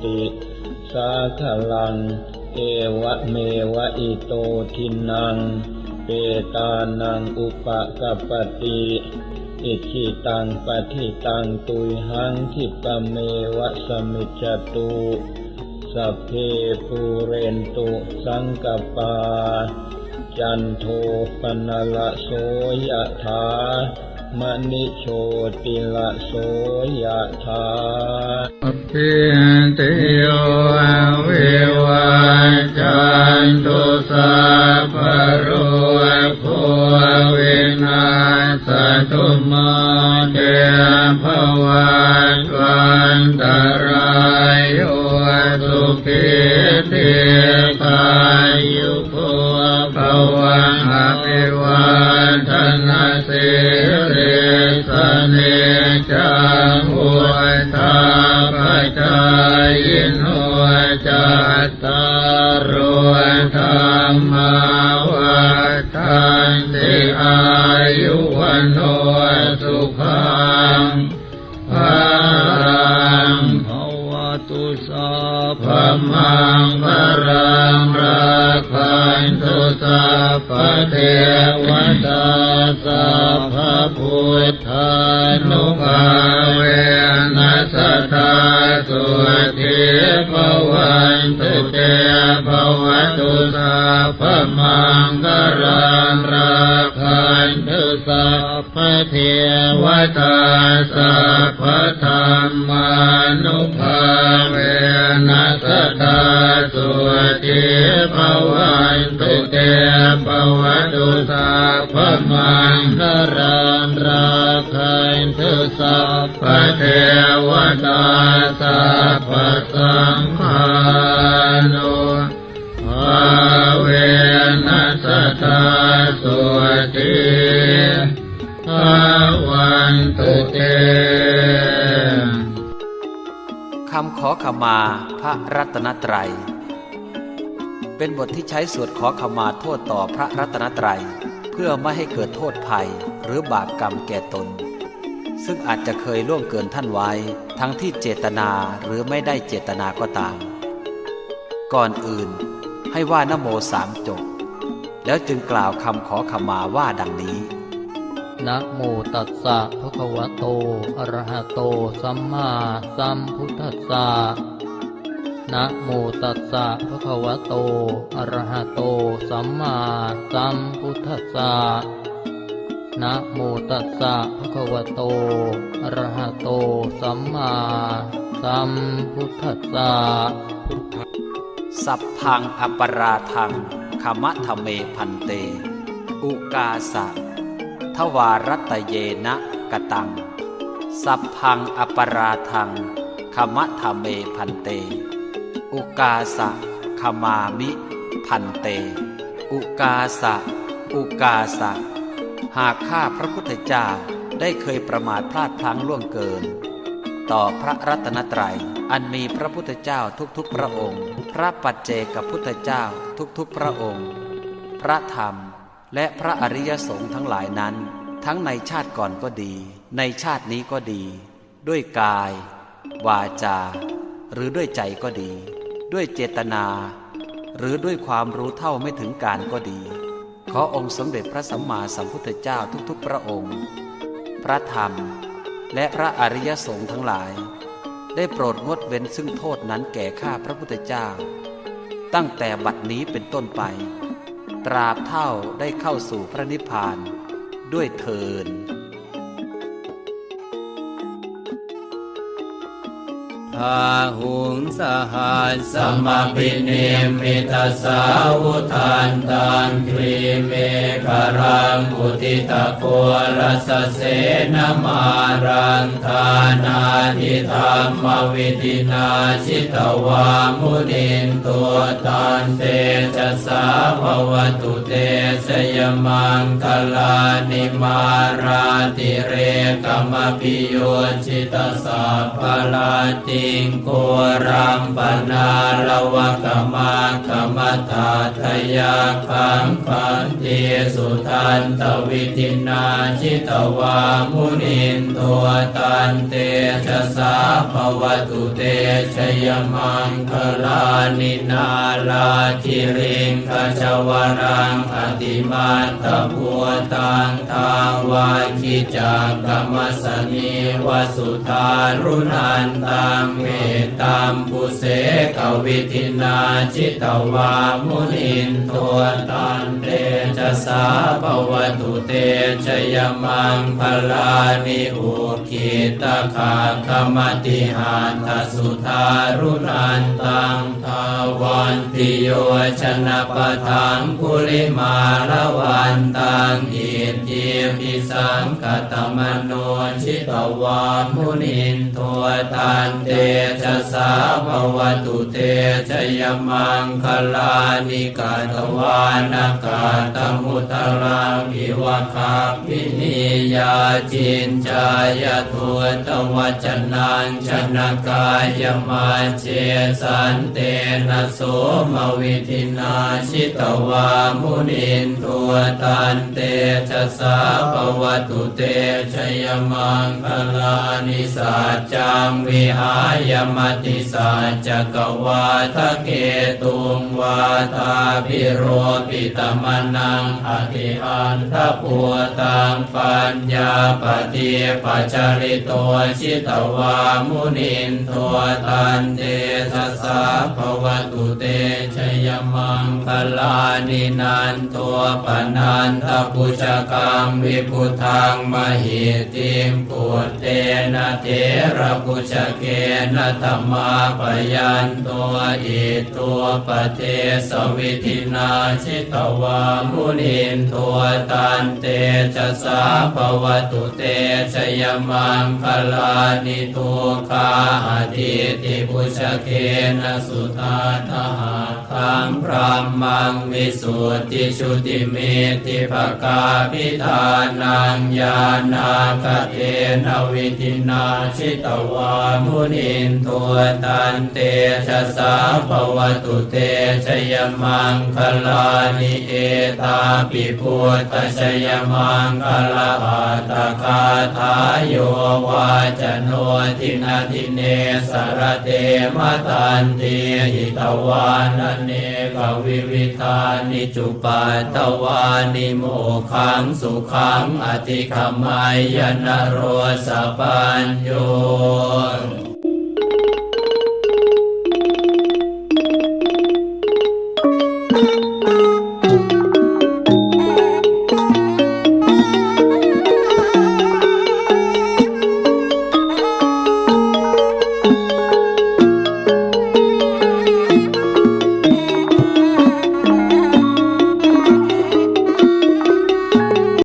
ปูเรนติสาคลัง เอวะเมวะอิโตทินัง เปตานังอุปกปปติอิชิตังปฏิตังตุยหังคิปะเมวะสมิจตุสัพเพปูเรนตุสังกปา จันโทปนละโสยถา มณิโชติละโสยถาอภิติโยเววัจันตุสัพพะโรโควินาสตุมาเตภวันวันตรายโยสุขิติกายุ ธรรมาวัฏันติอายุวันโนสุขังภาลังภวตุสัพมังวรังรักขันตุสัพเทวตาสัพพะพุทธานุภา สัพพมังกรังรักขันตุสัพพเทวตาสัพพะธรรมานุภาเวนัสตาสุทิภวันตุเตภวตุสัพพมังกรังรักขันตุสัพพเทวตาสัพพะสังฆา สตาสุทิภวันตุเตคำขอขมาพระรัตนตรัย เป็นบทที่ใช้สวดขอขมาโทษต่อพระรัตนตรัย เพื่อไม่ให้เกิดโทษภัยหรือบาปกรรมแก่ตน ซึ่งอาจจะเคยล่วงเกินท่านไว้ ทั้งที่เจตนาหรือไม่ได้เจตนาก็ตาม ก่อนอื่นให้ว่านโมสามจบ แล้วจึงกล่าวคำขอขมาว่าดังนี้นะโมตัสสะภะคะวะโต อะระหะโต สัมมาสัมพุทธัสสะนะโมตัสสะภะคะวะโต อะระหะโต สัมมาสัมพุทธัสสะนะโมตัสสะภะคะวะโต อะระหะโต สัมมาสัมพุทธัสสะสัพพังอปราทัง ขมะทะเมพันเต อุกาสะ ทวารัตเยนะกตัง สัพพังอปราทังขมะทะเมพันเต อุกาสะขมามิพันเต อุกาสะ อุกาสะ หากข้าพระพุทธเจ้าได้เคยประมาทพลาดพลั้งล่วงเกิน ต่อพระรัตนตรัย อันมีพระพุทธเจ้าทุกๆพระองค์ พระปัจเจกพุทธเจ้าทุกๆพระองค์ พระธรรมและพระอริยสงฆ์ทั้งหลายนั้น ทั้งในชาติก่อนก็ดี ในชาตินี้ก็ดี ด้วยกาย วาจา หรือด้วยใจก็ดี ด้วยเจตนา หรือด้วยความรู้เท่าไม่ถึงการก็ดี ขอองค์สมเด็จพระสัมมาสัมพุทธเจ้าทุกๆ พระองค์ พระธรรม และพระอริยสงฆ์ทั้งหลาย ได้โปรดงดเว้นซึ่งโทษนั้นแก่ข้าพระพุทธเจ้า ตั้งแต่บัดนี้เป็นต้นไป ตราบเท่าได้เข้าสู่พระนิพพานด้วยเทิน พาหุงสหัสสมปิเนมิตาสาวุทานตังครีเมฆรังอุติตะโกรัสเสนมารันทานาทิธรรมวิตินาชิตวามุนินตัวตันเตจะสาภวตุเตสยมังคลานิมาราติเรกมปิโยชิตสัพพลาติมิงโครัมปนาลวะกมากรรมตาทยาคังคันเตสุทันตวิทินาชิตวามุนินตัวตันเตชะสาภวตุเตชยมังคลานินาลาคิริงคชวรังอติมาตพัวตังทาวาคิจากกรรมสนีวสุธารุนันตังเมตตามปุเสกวิทินาจิตวามุนินตัวตันเตจะสาภวตุเตชยมังพลานิอุคิตาคาคมติหาทสุธารุนันตังทาวันติโยชนะปทังกุลิมาละวันตังอิทิปิสังกตมโนชิตวามุนินตัวตันเตชะสาภวตุเตชยมังคลานิกาตวานากาตมุตรังอิวะคาปินิยาจินจายทัวตวัจนังชนกายมาเจสันเตนะโสมวิทินาชิตวามุนินตัวตันเตชะสาภวตุเตชยมังคลานิสัจจังวิหายมติสัจกวาทะเกตุงวาทาพิโรปิตมนังอติอันทปัวตังปัญญาปฏิปัจจริโตชิตวามุนินตัวตันเตชะสาภวตุเตชยมังคลานินันตัวปนันทปุชกังวิพุทังมหิติมปุตเตนะเทระปุชเกนะธรรมาปยันตัวอิตัวปเทสวิทินาชิตวามุนินตัวตันเตชะสาภวตุเตชยมังคลานิทุคาอดีติปุชเกนะสุตาทหาคังพรามังวิสุทธิชุติเมติภกาพิธานังญาณาคเทนวิทินาชิตวามุนินตัวตันเตชะสาภวตุเตชยมังคลานิเอตาปิพุทธชยมังคลาอัตคาทายโยวาจโนทินาทิเนสรเตมตันเตหิตวานเนกวิวิธานิจุปัตตวานิโมขังสุขังอธิขมายนโรสปัญโย